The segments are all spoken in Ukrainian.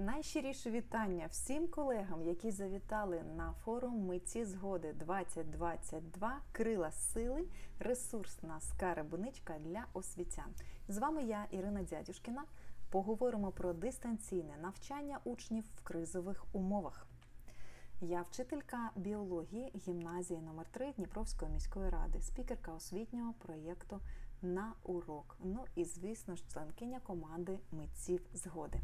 Найщиріше вітання всім колегам, які завітали на форум Митці згоди 2022 Крила сили, ресурсна скарабиничка для освітян. З вами я, Ірина Дядюшкіна. Поговоримо про дистанційне навчання учнів в кризових умовах. Я вчителька біології гімназії номер 3 Дніпровської міської ради, спікерка освітнього проєкту на урок. Ну і, звісно ж, членкиня команди митців згоди.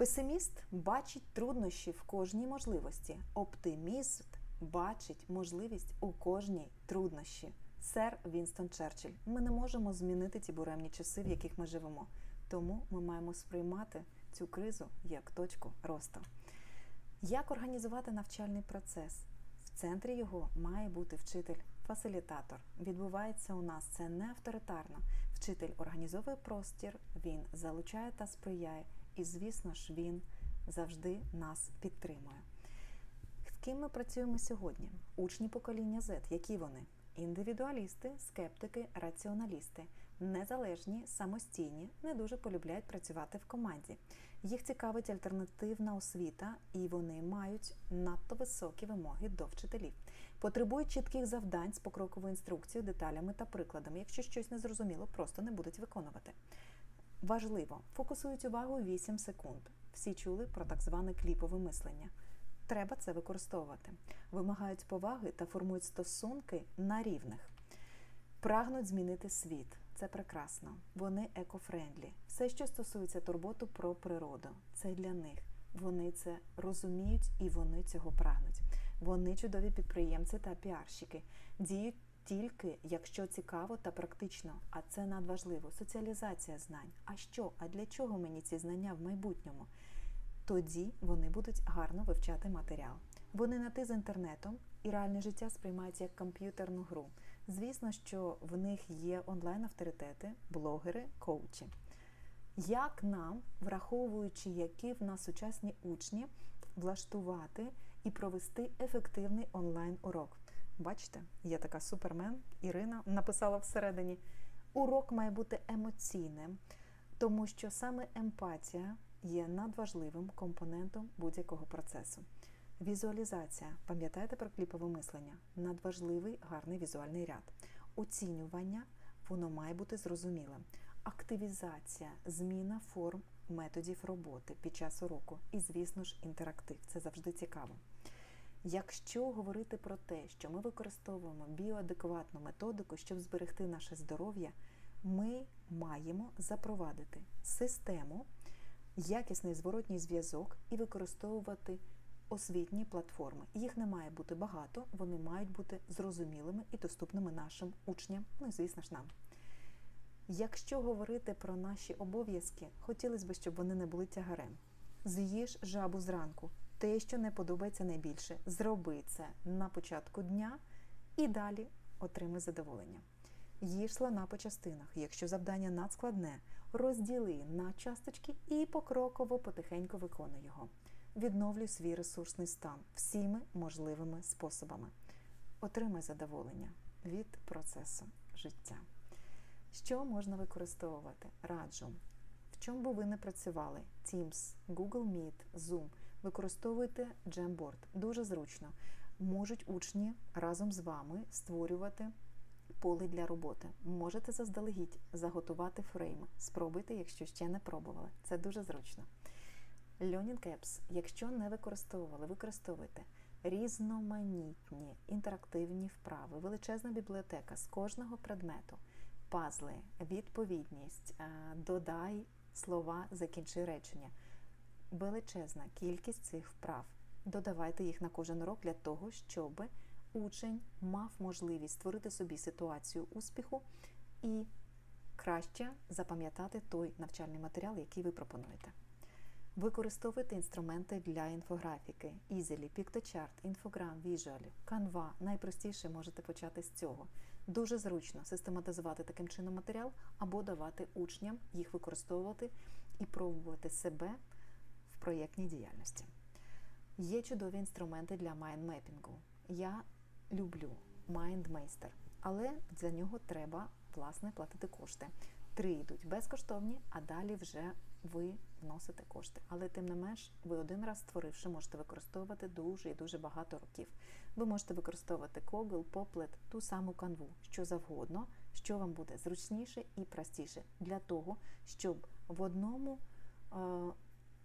Песиміст бачить труднощі в кожній можливості. Оптиміст бачить можливість у кожній труднощі. Сер Вінстон Черчилль. Ми не можемо змінити ті буремні часи, в яких ми живемо. Тому ми маємо сприймати цю кризу як точку росту. Як організувати навчальний процес? В центрі його має бути вчитель, фасилітатор. Відбувається у нас це не авторитарно. Вчитель організовує простір, він залучає та сприяє, і, звісно ж, він завжди нас підтримує. З ким ми працюємо сьогодні? Учні покоління Z. Які вони? Індивідуалісти, скептики, раціоналісти, незалежні, самостійні, не дуже полюбляють працювати в команді. Їх цікавить альтернативна освіта, і вони мають надто високі вимоги до вчителів. Потребують чітких завдань з покроковою інструкцією, деталями та прикладами. Якщо щось незрозуміло, просто не будуть виконувати. Важливо, фокусують увагу 8 секунд. Всі чули про так зване кліпове мислення. Треба це використовувати. Вимагають поваги та формують стосунки на рівних. Прагнуть змінити світ. Це прекрасно. Вони екофрендлі. Все, що стосується турботу про природу, це для них. Вони це розуміють і вони цього прагнуть. Вони чудові підприємці та піарщики. Діють тільки якщо цікаво та практично, а це надважливо. Соціалізація знань. А що? А для чого мені ці знання в майбутньому? Тоді вони будуть гарно вивчати матеріал. Вони на ти з інтернетом і реальне життя сприймають як комп'ютерну гру. Звісно, що в них є онлайн-авторитети, блогери, коучі. Як нам, враховуючи, які в нас сучасні учні, влаштувати і провести ефективний онлайн-урок? Бачите, є така супермен Ірина написала всередині. Урок має бути емоційним, тому що саме емпатія є надважливим компонентом будь-якого процесу. Візуалізація, пам'ятаєте про кліпове мислення? Надважливий гарний візуальний ряд. Оцінювання воно має бути зрозумілим. Активізація, зміна форм методів роботи під час уроку. І, звісно ж, інтерактив. Це завжди цікаво. Якщо говорити про те, що ми використовуємо біоадекватну методику, щоб зберегти наше здоров'я, ми маємо запровадити систему, якісний зворотній зв'язок і використовувати освітні платформи. Їх не має бути багато, вони мають бути зрозумілими і доступними нашим учням, ну і звісно ж нам. Якщо говорити про наші обов'язки, хотілося б, щоб вони не були тягарем. З'їж жабу зранку, те, що не подобається найбільше, зроби це на початку дня і далі отримай задоволення. Їж слона по частинах. Якщо завдання надскладне, розділи на часточки і покроково потихеньку виконуй його. Відновлюй свій ресурсний стан всіми можливими способами. Отримай задоволення від процесу життя. Що можна використовувати? Раджу. В чому би ви не працювали? Teams, Google Meet, Zoom. Використовуйте Jamboard. Дуже зручно. Можуть учні разом з вами створювати поле для роботи. Можете заздалегідь заготувати фрейми. Спробуйте, якщо ще не пробували. Це дуже зручно. Learning Apps, якщо не використовували, використовуйте різноманітні інтерактивні вправи, величезна бібліотека з кожного предмету, пазли, відповідність, додай слова, закінчи речення. Величезна кількість цих вправ. Додавайте їх на кожен урок для того, щоб учень мав можливість створити собі ситуацію успіху і краще запам'ятати той навчальний матеріал, який ви пропонуєте. Використовуйте інструменти для інфографіки: Easily, PictoChart, Infogram, Visual, Canva. Найпростіше можете почати з цього. Дуже зручно систематизувати таким чином матеріал або давати учням їх використовувати і пробувати себе проєктній діяльності. Є чудові інструменти для майндмепінгу. Я люблю MindMeister, але за нього треба власне платити кошти. Три йдуть безкоштовні, а далі вже ви вносити кошти. Але тим не менш, ви один раз створивши, можете використовувати дуже і дуже багато років. Ви можете використовувати Koggle, Poplet, ту саму канву, що завгодно, що вам буде зручніше і простіше для того, щоб в одному е,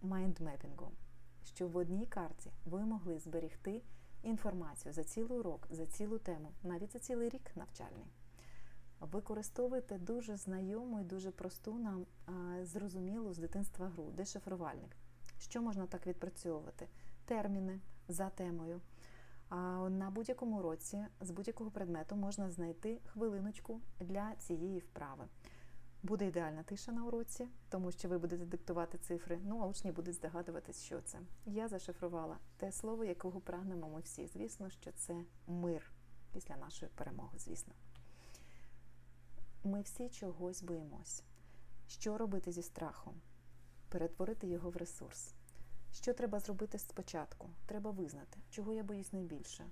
майндмепінгу, щоб в одній карті ви могли зберегти інформацію за цілий урок, за цілу тему, навіть за цілий рік навчальний. Використовуйте дуже знайому і дуже просту нам зрозумілу з дитинства гру, дешифрувальник. Що можна так відпрацьовувати? Терміни за темою. На будь-якому уроці з будь-якого предмету можна знайти хвилиночку для цієї вправи. Буде ідеальна тиша на уроці, тому що ви будете диктувати цифри, ну а учні будуть здогадуватись, що це. Я зашифрувала те слово, якого прагнемо ми всі. Звісно, що це мир після нашої перемоги, звісно. Ми всі чогось боїмось. Що робити зі страхом? Перетворити його в ресурс. Що треба зробити спочатку? Треба визнати, чого я боюсь найбільше: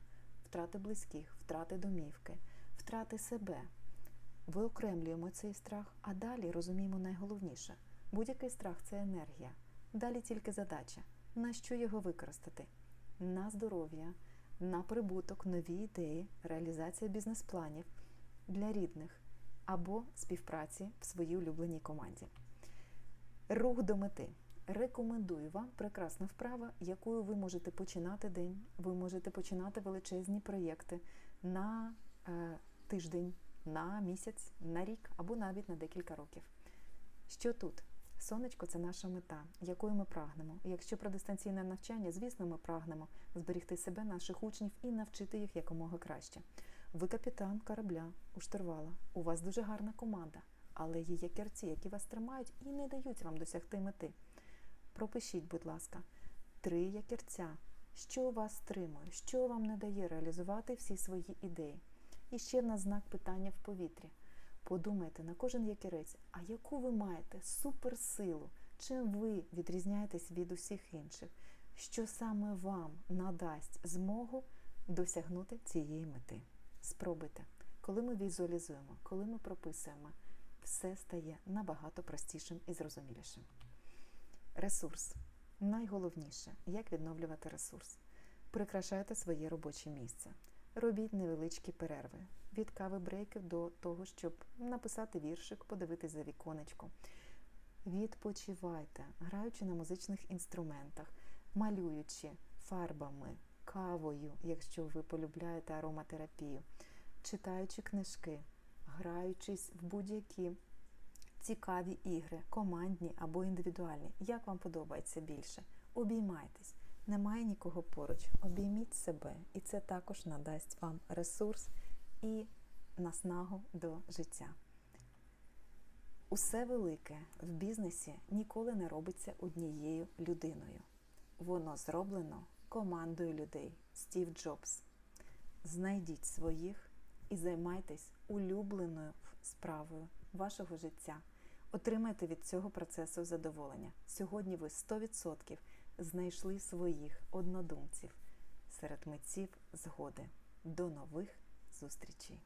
втрати близьких, втрати домівки, втрати себе. Виокремлюємо цей страх, а далі розуміємо найголовніше: будь-який страх це енергія. Далі тільки задача, на що його використати? На здоров'я, на прибуток, нові ідеї, реалізація бізнес-планів для рідних або співпраці в своїй улюбленій команді. Рух до мети. Рекомендую вам прекрасна вправа, якою ви можете починати день. Ви можете починати величезні проєкти на е, тиждень, на місяць, на рік або навіть на декілька років. Що тут? Сонечко це наша мета, якою ми прагнемо. Якщо про дистанційне навчання, звісно, ми прагнемо зберегти себе, наших учнів і навчити їх якомога краще. Ви капітан корабля у штурвала. У вас дуже гарна команда, але є якерці, які вас тримають і не дають вам досягти мети. Пропишіть, будь ласка, три якерця. Що вас стримує, що вам не дає реалізувати всі свої ідеї? І ще на знак питання в повітрі. Подумайте на кожен якірець, а яку ви маєте суперсилу, чим ви відрізняєтесь від усіх інших, що саме вам надасть змогу досягнути цієї мети. Спробуйте, коли ми візуалізуємо, коли ми прописуємо, все стає набагато простішим і зрозумілішим. Ресурс. Найголовніше, як відновлювати ресурс. Прикрашайте своє робоче місце. Робіть невеличкі перерви від кави брейків до того, щоб написати віршик, подивитись за віконечко. Відпочивайте, граючи на музичних інструментах, малюючи фарбами, кавою, якщо ви полюбляєте ароматерапію, читаючи книжки, граючись в будь-які цікаві ігри, командні або індивідуальні. Як вам подобається більше? Обіймайтесь. Немає нікого поруч. Обійміть себе, і це також надасть вам ресурс і наснагу до життя. Усе велике в бізнесі ніколи не робиться однією людиною. Воно зроблено командою людей. Стів Джобс. Знайдіть своїх і займайтесь улюбленою справою вашого життя. Отримайте від цього процесу задоволення. Сьогодні ви 100% знайшли своїх однодумців серед митців згоди. До нових зустрічей!